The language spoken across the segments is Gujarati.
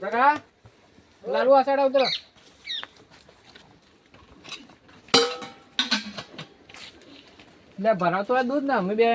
જગા લાલુ આ સાઈડ ઉતરો. લે ભરાવતો હોય દૂધ ને અમે બે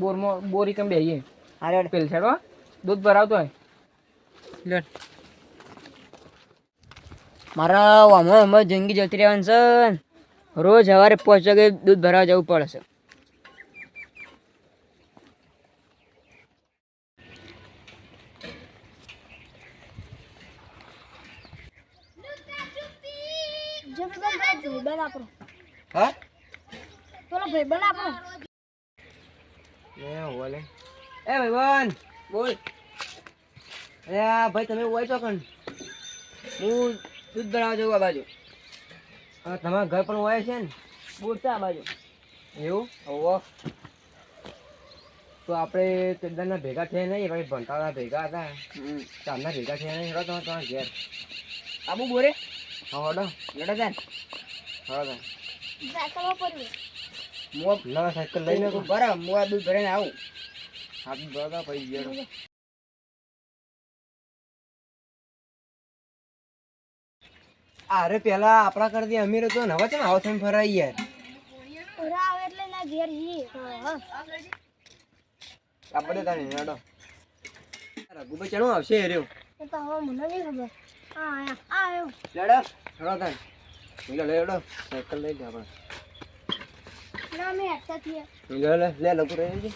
બોરમાં બોરી કેમ બેહીએ. હારે પેલ છેડો દૂધ ભરાવતો હોય. લે. મારા આમાં અમે જિંદગી જતી રહેવાની છે રોજ સવારે પાંચ વાગે દૂધ ભરાવા જવું પડે છે જો ભાઈબંધ આપણો હા? પેલો ભાઈબંધ આપણો એ બોલે એ ભાઈબંધ બોલ. અરે આ ભાઈ તમે હોય છો કણ હું દૂધ ભરાવા જવું આ બાજુ. હા તમારા ઘર પણ હોય છે ને બોલતા આ બાજુ. એવું? હવો. તો આપણે તેદાના ભેગા થયા નહીં ભાઈ ભંટાળા ભેગા હતા. ચાંદના ભેગા થયા નહીં હેડો તમે તમારા ઘેર? આબુ બોરે? હા હેડો. લડો જાય હેડો સાયકલમાં પડ્યું. મો નવા સાયકલ લઈને હું આ દૂધ ભરીને આવું. બરાબર પછી ગયો અરે પેલા આપણા કરતી અમીર તો નવા હવે છે ને આવો તમે ફરાઈ યાર ઓરા આવે એટલે ના ઘેર આપણે તારે હેડો. રઘુભાઈ ચાલો આવશે એ રહ્યો. તો હવે મને નહીં ખબર. હા આ આવ્યો લેડો હેડો તાર લે લે હેડો સાયકલ લઈ લે આપણે. ના લે લે લે લગુ રહી છે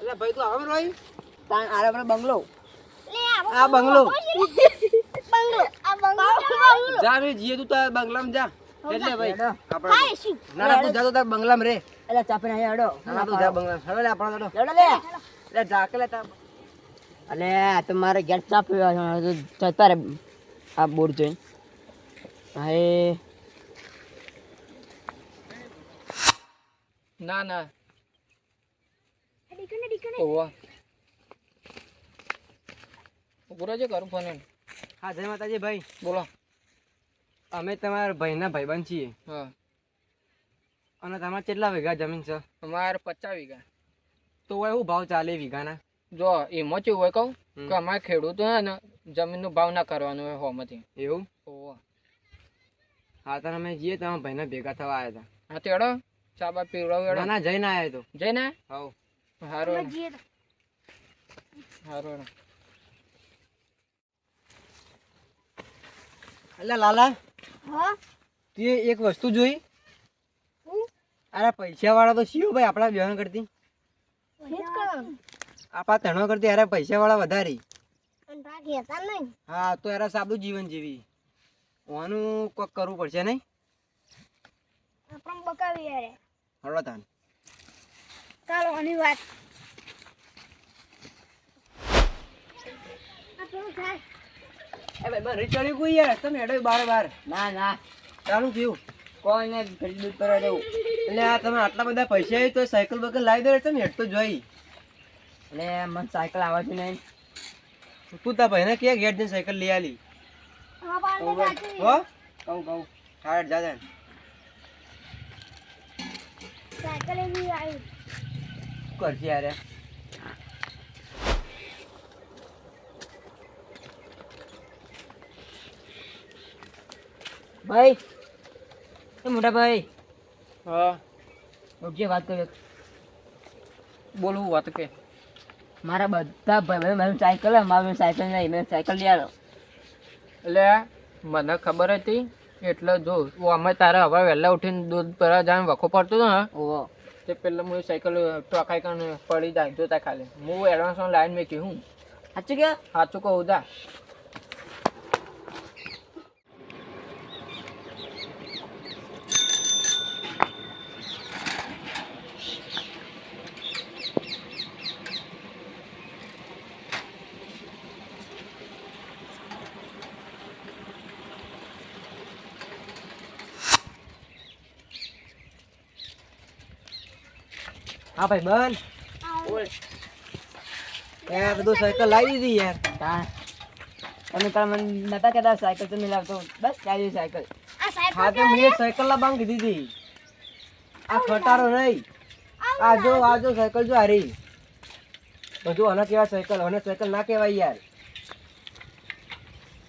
અલે ભાઈ તું આવે રોઈ? તાન આરે આપણે બંગલો. લે આવો આ બંગલો. બંગલો. આ બંગલો જા રે જીએ તું તાર બંગલામાં જા. એટલે ભાઈ. આપણે ના ના તું જા તો તાર બંગલામાં રે. એટલે ચાપીને અહીંયા હેડો. ના ના તું જા બંગલામાં. હેડો લે આપણો હેડો. લડો લે. લે જા કે લે તાર. અલે આ તો મારે ઘેર ચા પીવા તો જતા રહે આ બોર્ડ જોઈને. હાય ના ના. ઓવા ઊભો કરું ફોન. હા જય માતાજી ભાઈ. બોલો. અમે તમારા ભાઈના ભાઈબંધ છીએ. હા. અને તમારે કેટલા વીઘા જમીન છે? અમારે પચાસ વીઘા. તો શું ભાવ ચાલે વીઘાના? જો એ મચ્યું હોય કહું કે અમારે ખેડૂતો હે ને જમીનનો ભાવ ના કરવાનો હોય હોમાંથી. એવું? ઓહો. હા તો અમે જઈએ તમારા ભાઈને ભેગા થવા આવ્યા હા તેડો ચા બા પીવડાવ એડો ના ના જઈને આવ્યા તો. જઈને? હવ. હારો હારું. એટલે લાલા હા? તું એક વસ્તુ જોઈ. અરે પૈસા વાળા તો શિવ ભાઈ આપણા વ્યવહાર કરતી. જ તણો કરતી અરે પૈસા વાળા વધારી હા તો અરે સાબુ જીવન જીવી. ઓનું કોક કરવું પડશે નહીં? આપણે બકાવી યારે હળો તાન. ચાલો આની વાત. થાય? એ ભાઈ બન ચડી કોઈ યાર. તમે હેડો બાર બાર. ના ના. ચાલુ થયું. કોઈને ઘરે દૂધ કરવા દેવું એટલે આ તમે આટલા બધા પૈસા આવી તો સાયકલ બકલ લાવી દે તમે હેડ તો જોઈ. એટલે મને સાયકલ આવડતી નહીં. તું તાર ભાઈને કે ઘેર જઈને સાયકલ લઈ આલી? હા પાડે સાચી હો? કહું કહું. હા જા જા સાયકલ એવી આવી. કરશે યાર ભાઈ. એ મોટા ભાઈ. હા. ઓકે વાત કર્યો બોલવું વાત કે? મારા બધા ભાઈ મારું સાયકલ મારું સાયકલ નહીં મેં સાયકલ લઈ આવ્યો. એટલે મને ખબર હતી એટલે જો હું અમે તારે હવે વહેલા ઉઠીને દૂધ ભરવા જાય વખો પડતો હતો ને ઓહો તે પેલા હું સાયકલ ટોકાઈ કરીને પડી જાય જોતા ખાલી. હું એડવાન્સમાં લાઈન મેં કહ્યું સાચું કે? સાચું કહું દા હા ભાઈ બન યાર બધું સાયકલ લાવી દીધી યાર. હા તમે કાલ મને નતા કહેતા સાયકલ તમે લાવતો. બસ લાવી સાયકલ આ સાયકલ હા તો મેં સાયકલ બાંગ કીધી હતી આ ખટારો નહીં. આ જો આ જો સાયકલ જો હારી બધું આના કેવા સાયકલ અને સાયકલ ના કહેવાય યાર.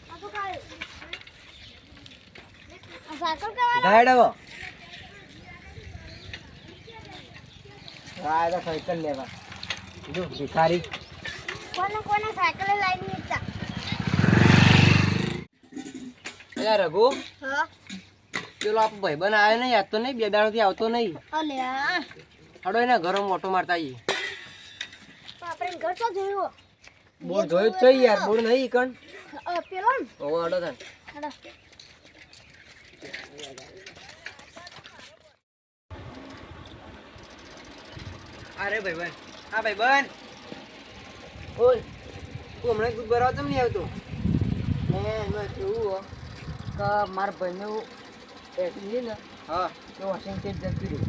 આ તો કાંઈ- સાયકલ કહેવાય તો સાયકલ લેવા. જો ભિખારી. કોને કોને સાયકલ લાઈન નીચા? અલ્યા રઘુ. હા. પેલો ભાઈ બન આવ્યો નહીં યાદ તો નહીં બે દાડોથી આવતો નહીં. અલ્યા હાડો એના ઘરો મોટો મારતા આવીએ આપણે ઘર તો જોયું બોર જોયું જ છે યાર બોર નહીં કણ પેલો ને? ઓવો હાડો થાય હેડો. અરે ભાઈબંધ હા ભાઈબંધ બોલ તું હમણાં દૂધ ભરાવા કેમ નહીં આવતો? મેં એમાં કેવું હો કે મારા ભાઈને એસી છે ને હા. તો વોશિંગટન જતી રહ્યું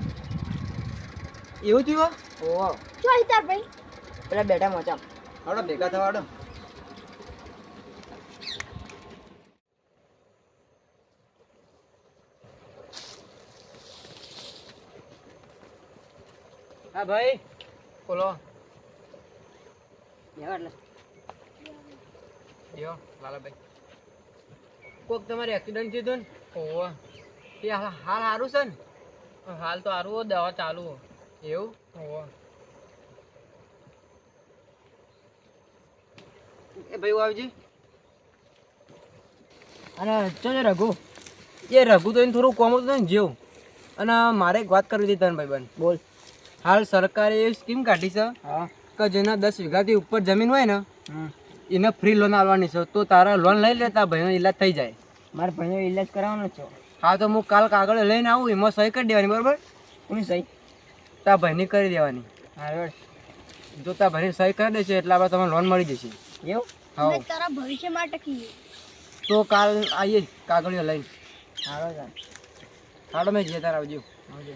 એવું થયું ઓહો. ચો તાર ભાઈ? પેલા બેટા મોચા હડો ભેગા થવા હા ભાઈ. બોલો. યો લાલાભાઈ. કોક તમારે એક્સિડન્ટ થયું હતું ઓહો. એ હાલ સારું છે ને? હાલ તો સારું હો, દવા ચાલુ હો. એવું? ઓહો. એ ભાઈ આવજી. અને ચો ને રઘુ. એ રઘુ તો એને થોડું કોમ હતું ને જેવું. અને મારે એક વાત કરવી હતી તને ભાઈ બન. બોલ. હાલ સરકારે એવી સ્કીમ કાઢી છે હા. કે જેના દસ વીઘાથી ઉપર જમીન હોય ને. એને ફ્રી લોન આવવાની છે. તો તારા લોન લઈ લેતા ભાઈનો ઈલાજ થઈ જાય. મારા ભાઈનો ઈલાજ કરાવવાનો છો. હા તો હું કાલ કાગળ લઈને આવું એમાં સહી કરી દેવાની બરાબર? કોની સહી? તારા ભાઈની કરી દેવાની. હા જો તારા ભાઈની સહી કરી દેશે એટલે આપણે તમને લોન મળી જશે. એવું? હા. તારા ભવિષ્ય માટે કહીએ તો કાલ આવીએ કાગળીઓ લઈને. સારો છે હાડો મેં તાર આવજો. આવજો.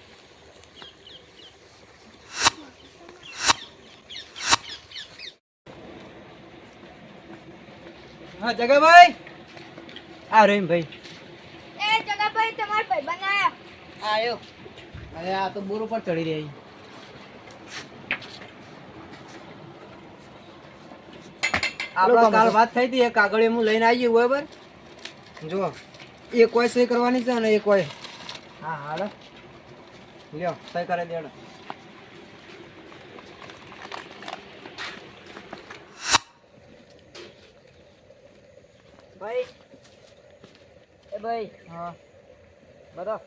હા જગાભાઈ. આ રહીમ ભાઈ. એ જગાભાઈ તમાર ભાઈ બનાયા. આયો. અરે આ તો બોર ઉપર ચડી રહી આપણે કાલ વાત થઈ હતી એ કાગળ હું લઈને આવી ગયું બરાબર? જો એ કોઈ સહી કરવાની છે અને એ કોઈ હા હાલો. લ્યો સહી કરી દેડો ભાઈ હા. બતાવ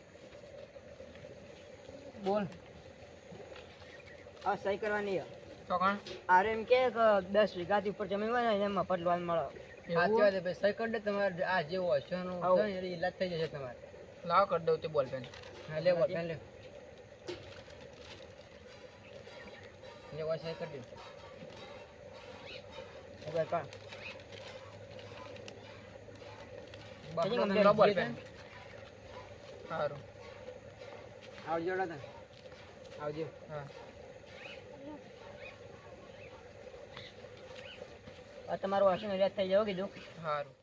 બોલ. આ સહી કરવાની છે. ચોકણ. આરે એમ કે કે દસ વીઘાથી ઉપર જમીન હોય ને એને મફત લોન મળે સાચી વાત ભાઈ. સહી કરી દે તમારે આ જે ઓછાનું. છે ને ઈલાજ થઈ જશે તમારે. લાવ કરી દઉં તે બોલ પેન હા લે બોલ પેન લે લે સહી કરી દે. હવે કર. બાપનો કઈ ધંધો બોલ ગમે પેન સારું આવજો દાદા. આવજો. હા. તમારું વોશિંગ ઈલાજ થઈ જાવ કીધું. સારું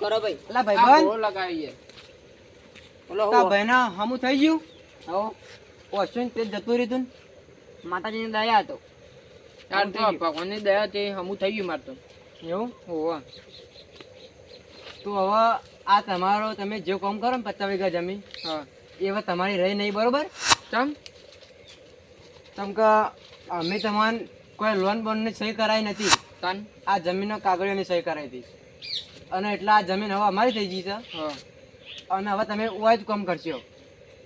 કરો ભાઈ. ભાઈ ગોળ લગાવીએ બોલો તા ભાઈના હમું થઈ ગયું? આવો ઓછું તે જતું રહ્યું તું માતાજીની દયા હતો ચાલ તો ભગવાનની હમું થઈ ગયું મારે તો. એવું? ઓહો તો હવે આ તમારો તમે જે કામ કરો ને પચાસ વીઘા જમીન હા. એવા તમારી રહી નહીં બરોબર? ચમ? કેમ કે અમે તમારે કોઈ લોન બોનની સહી કરાવી નથી. તાન? આ જમીનના કાગળિયોની સહી કરાવી હતી. અને એટલે આ જમીન હવે અમારી થઈ ગઈ છે. હા. અને હવે તમે ઓય જ કામ કરશો.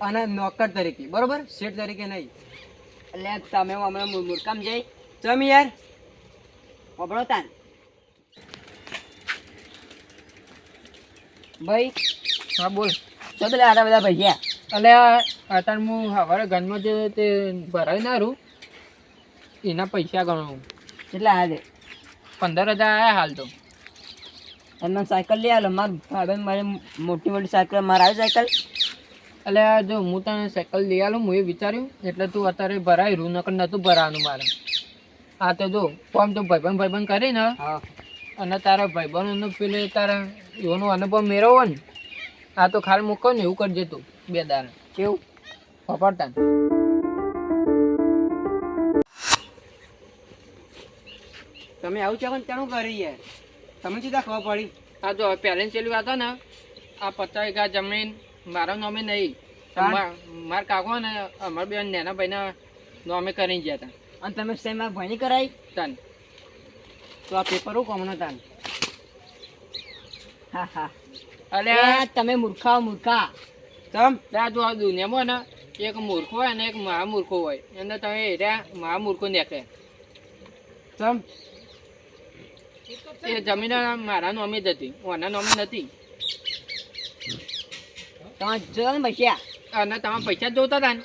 અને નોકર તરીકે બરોબર? શેઠ તરીકે નહીં. એટલે તમે હમણાં મુ- મુરકામ જઈ. ચમ યાર વાપરો તાન. ભાઈ હા બોલ. તો પેલા આટલા બધા ભૈયા એટલે અત્યારે હું સવારે ઘરમાં જે તે ભરાવી ના રહું એના પૈસા ગણું કેટલા હાલે? પંદર હજાર આવ્યા હાલ તો. એમને સાયકલ લઈ આલો. મારા ભાઈ મારે મોટી મોટી સાયકલ મારા આવી સાયકલ. એટલે જો હું તને સાયકલ લઈ આલું હું એ વિચાર્યું એટલે તું અત્યારે ભરાય રૂ નકર નતું ભરાવાનું મારે. હા તો જો ફોર્મ તો ભાઈબંધ ભાઈબંધ કરીને અને તારા ભાઈબંધનો પેલે તારા એનો અનુભવ મેળવવો ને આ તો ખાલી મૂકો ને એવું કરજે તું બે દાડા. કેવું? ફફડતા તમે આવું ચાલો ત્યાંનું કરી યાર. તમને સીધા ખબર પડી? આ જો પહેલાની છેલ્લી વાત ને આ પચાસ વીઘા જમીન મારા નામે નહીં. મારા કાકો ને અમાર બે નાના ભાઈના નામે કરી ગયા હતા અને તમે શેમાં ભણી કરાવી તન. તો આ પેપરો કોમનો તન? હા હા. અરે તમે મૂર્ખા મૂર્ખા. તમ આ જો આ દુનિયામાં ને એક મૂર્ખો હોય અને એક મહામૂર્ખો હોય. એને તમે એર્યા મહામૂર્ખો નીકળે તમ એ જમીન મારા નોમે જ હતી. ઓના નોમે નથી. જો ને અને તમે પૈસા જોતા હતા ને.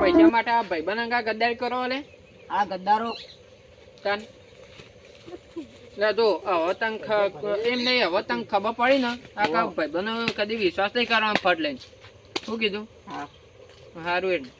પૈસા માટે આ ભાઈબંધ અંગા ગદ્દારી કરો લે. આ ગદ્દારો. તન જો હવે તને ખ- એમ નહીં હવે તને ખબર પડી ને? આ કા ભાઈબંધ કદી વિશ્વાસ નહીં કરવાનો ફટ લઈને. શું કીધું? હા. સારું એટલે.